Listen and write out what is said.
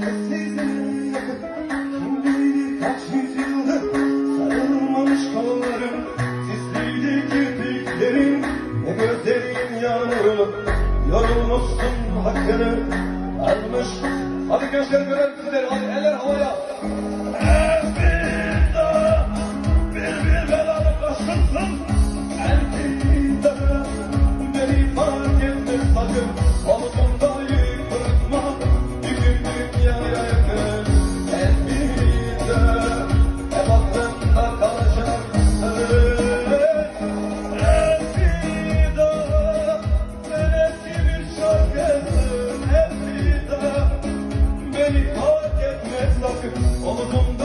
Sessizliğe kim bilir kaç yüzyıldır sarılmamış kollarım Sisliydi kirpiklerim ne gözlerim yanıyor Yorulmuşsun hakkını almış Hadi gençler görelim sizleri. Hadi eller havaya beni fark etmez sakın Oldum